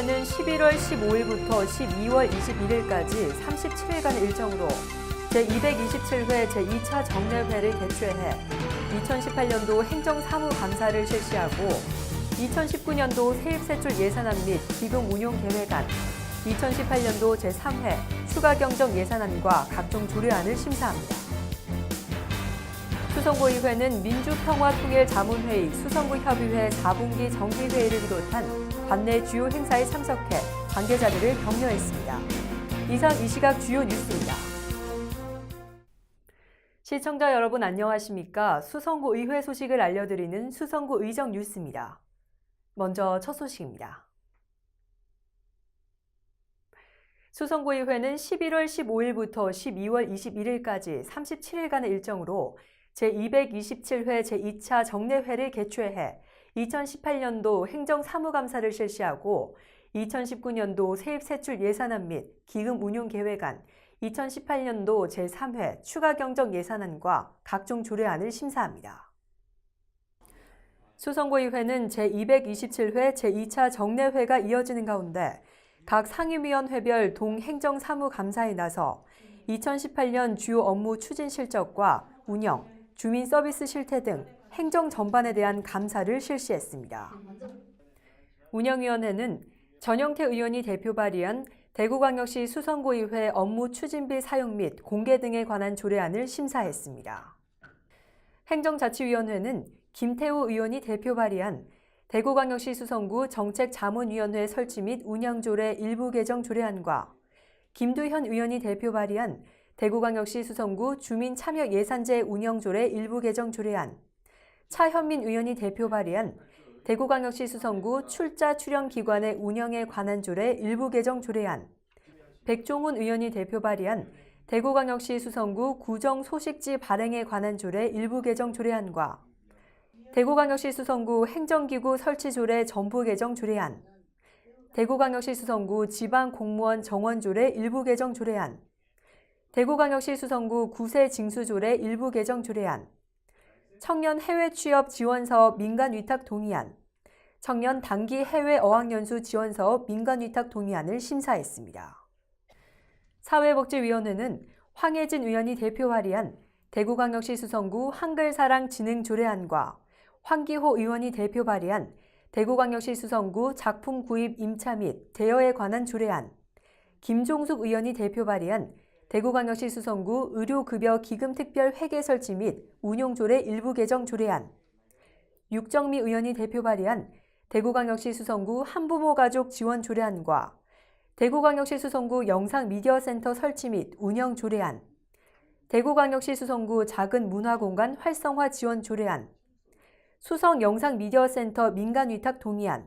수성구의회는 11월 15일부터 12월 21일까지 37일간의 일정으로 제227회 제2차 정례회를 개최해 2018년도 행정사무감사를 실시하고 2019년도 세입세출 예산안 및 기금 운용 계획안, 2018년도 제3회 추가 경정 예산안과 각종 조례안을 심사합니다. 수성구의회는 민주평화통일자문회의, 수성구협의회 4분기 정기회의를 비롯한 관내 주요 행사에 참석해 관계자들을 격려했습니다. 이상 이 시각 주요 뉴스입니다. 시청자 여러분 안녕하십니까? 수성구 의회 소식을 알려드리는 수성구 의정 뉴스입니다. 먼저 첫 소식입니다. 수성구의회는 11월 15일부터 12월 21일까지 37일간의 일정으로 제227회 제2차 정례회를 개최해 2018년도 행정사무감사를 실시하고 2019년도 세입세출 예산안 및 기금 운용 계획안, 2018년도 제3회 추가 경정 예산안과 각종 조례안을 심사합니다. 수성구의회는 제227회 제2차 정례회가 이어지는 가운데 각 상임위원회별 동행정사무감사에 나서 2018년 주요 업무 추진 실적과 운영, 주민 서비스 실태 등 행정 전반에 대한 감사를 실시했습니다. 운영위원회는 전영태 의원이 대표 발의한 대구광역시 수성구의회 업무 추진비 사용 및 공개 등에 관한 조례안을 심사했습니다. 행정자치위원회는 김태우 의원이 대표 발의한 대구광역시 수성구 정책자문위원회 설치 및 운영조례 일부 개정 조례안과 김두현 의원이 대표 발의한 대구광역시 수성구 주민참여예산제 운영조례 일부 개정 조례안, 차현민 의원이 대표 발의한 대구광역시 수성구 출자 출연 기관의 운영에 관한 조례 일부 개정 조례안, 백종훈 의원이 대표 발의한 대구광역시 수성구 구정 소식지 발행에 관한 조례 일부 개정 조례안과 대구광역시 수성구 행정기구 설치 조례 전부 개정 조례안, 대구광역시 수성구 지방 공무원 정원 조례 일부 개정 조례안, 대구광역시 수성구 구세 징수 조례 일부 개정 조례안, 청년 해외 취업 지원 사업 민간 위탁 동의안, 청년 단기 해외 어학연수 지원 사업 민간 위탁 동의안을 심사했습니다. 사회복지위원회는 황혜진 의원이 대표 발의한 대구광역시 수성구 한글사랑 진흥 조례안과 황기호 의원이 대표 발의한 대구광역시 수성구 작품 구입 임차 및 대여에 관한 조례안, 김종숙 의원이 대표 발의한 대구광역시 수성구 의료급여 기금 특별 회계 설치 및 운용조례 일부 개정 조례안, 육정미 의원이 대표 발의한 대구광역시 수성구 한부모 가족 지원 조례안과 대구광역시 수성구 영상미디어센터 설치 및 운영 조례안, 대구광역시 수성구 작은 문화공간 활성화 지원 조례안, 수성 영상미디어센터 민간위탁 동의안,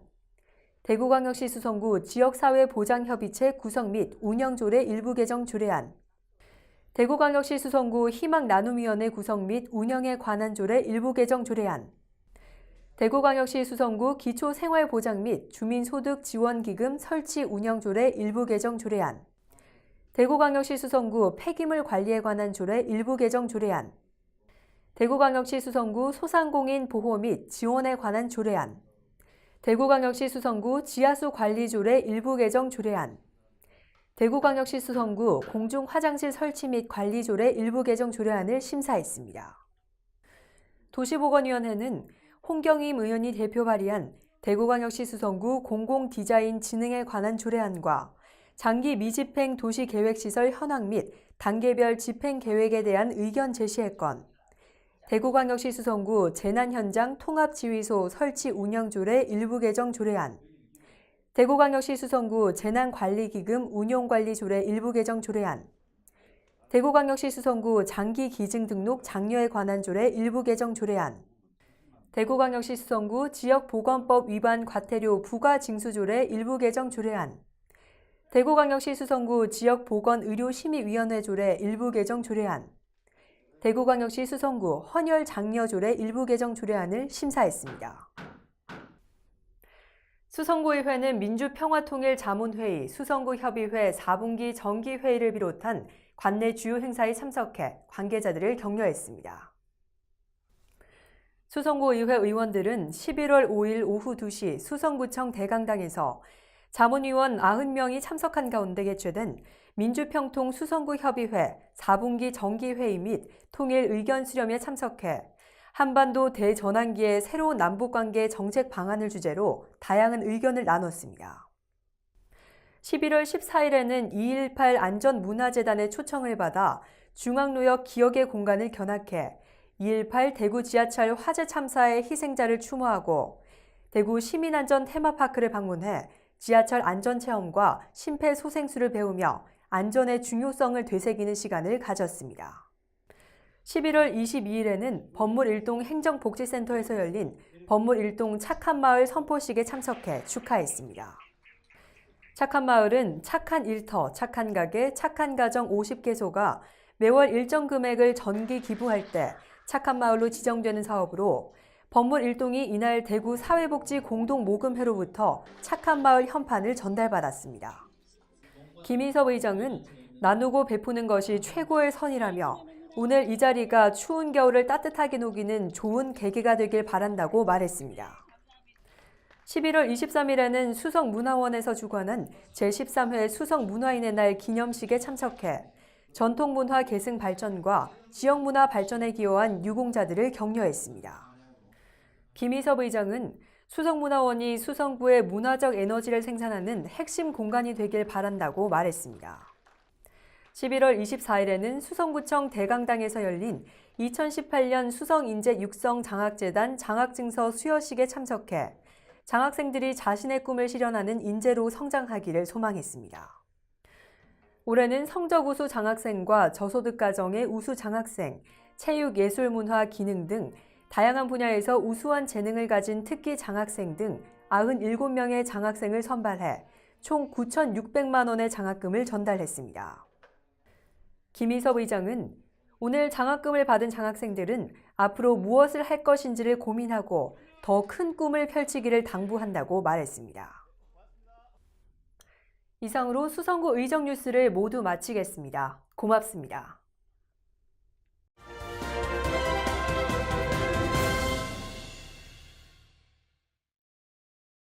대구광역시 수성구 지역사회보장협의체 구성 및 운영조례 일부 개정 조례안, 대구광역시 수성구 희망나눔위원회 구성 및 운영에 관한 조례 일부 개정 조례안, 대구광역시 수성구 기초생활보장 및 주민소득지원기금 설치 운영 조례 일부 개정 조례안, 대구광역시 수성구 폐기물 관리에 관한 조례 일부 개정 조례안, 대구광역시 수성구 소상공인 보호 및 지원에 관한 조례안, 대구광역시 수성구 지하수 관리 조례 일부 개정 조례안, 대구광역시 수성구 공중 화장실 설치 및 관리 조례 일부 개정 조례안을 심사했습니다. 도시보건위원회는 홍경임 의원이 대표 발의한 대구광역시 수성구 공공디자인 진흥에 관한 조례안과 장기 미집행 도시계획시설 현황 및 단계별 집행 계획에 대한 의견 제시했건, 대구광역시 수성구 재난현장 통합지휘소 설치 운영조례 일부 개정 조례안, 대구광역시 수성구 재난관리기금 운용관리조례 일부 개정 조례안, 대구광역시 수성구 장기기증 등록 장려에 관한 조례 일부 개정 조례안, 대구광역시 수성구 지역보건법 위반 과태료 부과징수조례 일부 개정 조례안, 대구광역시 수성구 지역보건의료심의위원회 조례 일부 개정 조례안, 대구광역시 수성구 헌혈 장려 조례 일부 개정 조례안을 심사했습니다. 수성구의회는 민주평화통일자문회의, 수성구협의회 4분기 정기회의를 비롯한 관내 주요 행사에 참석해 관계자들을 격려했습니다. 수성구의회 의원들은 11월 5일 오후 2시 수성구청 대강당에서 자문위원 90명이 참석한 가운데 개최된 민주평통 수성구 협의회 4분기 정기회의 및 통일 의견 수렴에 참석해 한반도 대전환기의 새로운 남북관계 정책 방안을 주제로 다양한 의견을 나눴습니다. 11월 14일에는 218 안전문화재단의 초청을 받아 중앙로역 기억의 공간을 견학해 218 대구 지하철 화재 참사의 희생자를 추모하고 대구 시민안전 테마파크를 방문해 지하철 안전체험과 심폐소생술을 배우며 안전의 중요성을 되새기는 시간을 가졌습니다. 11월 22일에는 법물 일동 행정복지센터에서 열린 법물 일동 착한 마을 선포식에 참석해 축하했습니다. 착한 마을은 착한 일터, 착한 가게, 착한 가정 50개소가 매월 일정 금액을 전기 기부할 때 착한 마을로 지정되는 사업으로 법물 일동이 이날 대구 사회복지 공동 모금회로부터 착한 마을 현판을 전달받았습니다. 김인섭 의장은 나누고 베푸는 것이 최고의 선이라며 오늘 이 자리가 추운 겨울을 따뜻하게 녹이는 좋은 계기가 되길 바란다고 말했습니다. 11월 23일에는 수성문화원에서 주관한 제13회 수성문화인의 날 기념식에 참석해 전통문화 계승 발전과 지역문화 발전에 기여한 유공자들을 격려했습니다. 김희섭 의장은 수성문화원이 수성구의 문화적 에너지를 생산하는 핵심 공간이 되길 바란다고 말했습니다. 11월 24일에는 수성구청 대강당에서 열린 2018년 수성인재 육성 장학재단 장학증서 수여식에 참석해 장학생들이 자신의 꿈을 실현하는 인재로 성장하기를 소망했습니다. 올해는 성적 우수 장학생과 저소득 가정의 우수 장학생, 체육, 예술, 문화, 기능 등 다양한 분야에서 우수한 재능을 가진 특기 장학생 등 97명의 장학생을 선발해 총 9,600만 원의 장학금을 전달했습니다. 김희섭 의장은 오늘 장학금을 받은 장학생들은 앞으로 무엇을 할 것인지를 고민하고 더 큰 꿈을 펼치기를 당부한다고 말했습니다. 이상으로 수성구 의정 뉴스를 모두 마치겠습니다. 고맙습니다.